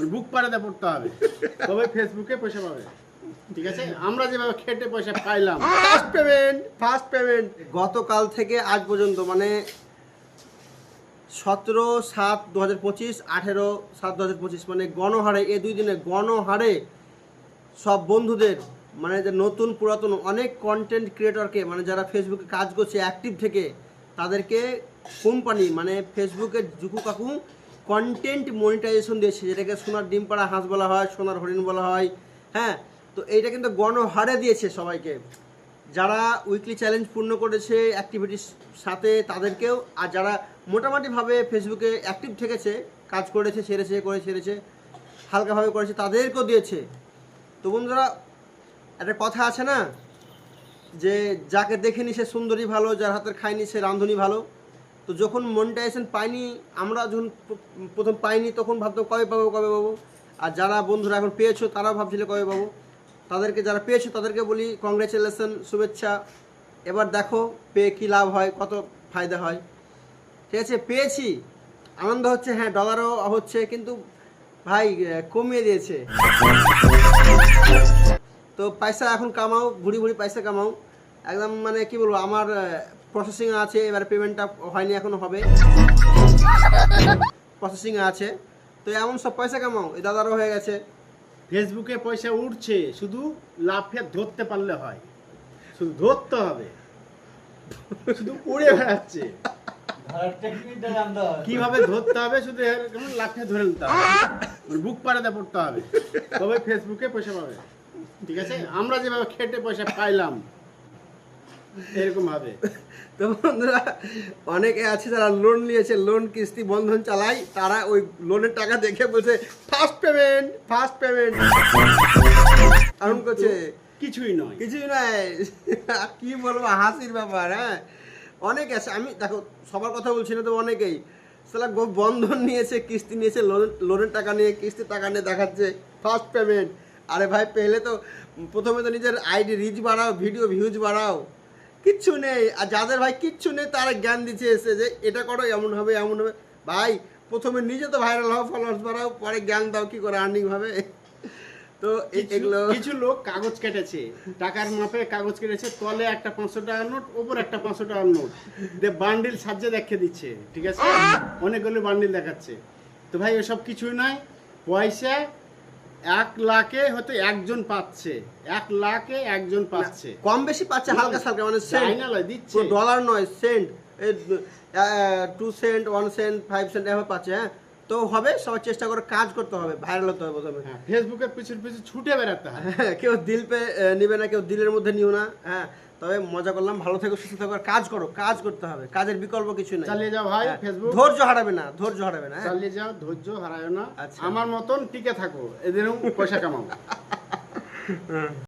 মানে বুক পাড়াতে পড়তে হবে। তবে ফেসবুকে পয়সা পাবে? ঠিক আছে? আমরা যেভাবে খেটে পয়সা পাইলাম। ফার্স্ট পেমেন্ট ফার্স্ট পেমেন্ট গতকাল থেকে আজ পর্যন্ত মানে সতেরো সাত দু হাজার পঁচিশ, আঠেরো সাত দু হাজার পঁচিশ মানে গণহারে, এ দুই দিনে গণহারে সব বন্ধুদের মানে যে নতুন পুরাতন অনেক কন্টেন্ট ক্রিয়েটরকে মানে যারা ফেসবুকে কাজ করছে অ্যাক্টিভ থেকে, তাদেরকে কোম্পানি মানে ফেসবুকের জুকু কাকু কন্টেন্ট মনিটাইজেশন দিয়েছে, যেটাকে সোনার ডিম পাড়া হাঁস বলা হয়, সোনার হরিণ বলা হয় হ্যাঁ? তো এইটা কিন্তু গণহারে দিয়েছে সবাইকে। যারা উইকলি চ্যালেঞ্জ পূর্ণ করেছে অ্যাক্টিভিটির সাথে তাদেরকেও, আর যারা মোটামুটিভাবে ফেসবুকে অ্যাক্টিভ থেকেছে, কাজ করেছে ছেড়েছে করে ছেড়েছে হালকাভাবে করেছে, তাদেরকেও দিয়েছে। তো বন্ধুরা, একটা কথা আছে না? যে যাকে দেখেনি সে সুন্দরী ভালো, যার হাতের খায়নি সে রাঁধুনি ভালো। তো যখন মনিটাইজেশন পাইনি, আমরা যখন প্রথম পাইনি, তখন ভাবতাম, কবে পাবো কবে পাবো? আর যারা বন্ধুরা এখন পেয়েছ, তারাও ভাবছিল, কবে পাবো? তাদেরকে যারা পেয়েছ, তাদেরকে বলি কংগ্রেচুলেশন শুভেচ্ছা। এবার দেখো, পেয়ে কী লাভ হয়, কত ফায়দা হয়। ঠিক আছে, পেয়েছি। আনন্দ হচ্ছে হ্যাঁ ডলারও হচ্ছে, কিন্তু ভাই কমিয়ে দিয়েছে। তো পয়সা এখন কামাও ঘুরি ঘুরি পয়সা কামাও। একদম মানে কি বলব, আমার প্রসেসিং আছে, এবার পেমেন্টটা হয়নি, এখনও হবে। প্রসেসিং আছে। তো এমন সব পয়সা কামাও, এই দাদারও হয়ে গেছে। ফেসবুকে পয়সা উঠছে, শুধু লাফে ধরতে পারলে হয়। শুধু ধরতে হবে। শুধু উড়ে বেড়াচ্ছে। কীভাবে ধরতে হবে, শুধু লাফে ধরে নিতে হবে। বুক পাড়াতে পড়তে হবে। তবে ফেসবুকে পয়সা পাবে। ঠিক আছে? আমরা যেভাবে খেটে পয়সা পাইলাম এরকম ভাবে তো বন্ধুরা অনেকে আছে যারা লোন নিয়েছে লোন কিস্তি বন্ধন চালায় তারা ওই লোনের টাকা দেখে বলছে ফার্স্ট পেমেন্ট ফার্স্ট পেমেন্ট এমন করছে। কিছুই নয়। কিছুই নাই কি বলব হাসির ব্যাপার হ্যাঁ? অনেক আছে আমি দেখো সবার কথা বলছি না তো অনেকেই। সালা বন্ধন নিয়েছে কিস্তি নিয়েছে লোন লোনের টাকা নিয়ে কিস্তির টাকা নিয়ে দেখাচ্ছে ফার্স্ট পেমেন্ট আরে ভাই পেলে তো প্রথমে তো নিজের আইডি রিচ বাড়াও ভিডিও ভিউজ বাড়াও। কিচ্ছু নেই। আর যাদের ভাই কিচ্ছু নেই তারা জ্ঞান দিচ্ছে এসে যে এটা করো এমন হবে এমন হবে। ভাই প্রথমে নিজে তো ভাইরাল হও ফলোয়ার্স বাড়াও পরে জ্ঞান দাও কি করে আর্নিং হবে? তো এগুলো কিছু লোক কাগজ কেটেছে। টাকার মাপে কাগজ কেটেছে তলে একটা পাঁচশো টাকার নোট ওপর একটা পাঁচশো টাকার নোট। দিয়ে বান্ডিল সাজিয়ে দেখিয়ে দিচ্ছে ঠিক আছে? অনেকগুলো বান্ডিল দেখাচ্ছে। তো ভাই এসব কিছুই নয়। পয়সা এক লাখে হয়তো একজন পাচ্ছে। এক লাখে একজন পাচ্ছে। কম বেশি পাচ্ছে হালকা সালকা মানে সেন্ট দিচ্ছে। ডলার নয় cent two cent one cent five cent এভাবে পাচ্ছে হ্যাঁ? তো হবে সবার চেষ্টা করে কাজ করতে হবে ভাইরাল হতে হবে প্রথমে হ্যাঁ ফেসবুকের পিছু পিছু ছুটে বেড়াতে হ্যাঁ। কেউ দিল পে নিবে না কেউ দিলের মধ্যে নিও না হ্যাঁ তবে মজা করলাম ভালো থেকো সুস্থ থাকো কাজ করো কাজ করতে হবে কাজের বিকল্প কিছু নেই। চালিয়ে যাও ভাই হ্যাঁ, ফেসবুক ধৈর্য হারাবে না ধৈর্য হারাবে না হ্যাঁ। চালিয়ে যাও ধৈর্য হারায় না আচ্ছা। আমার মতন টিকে থাকো এদেরও পয়সা কামাও।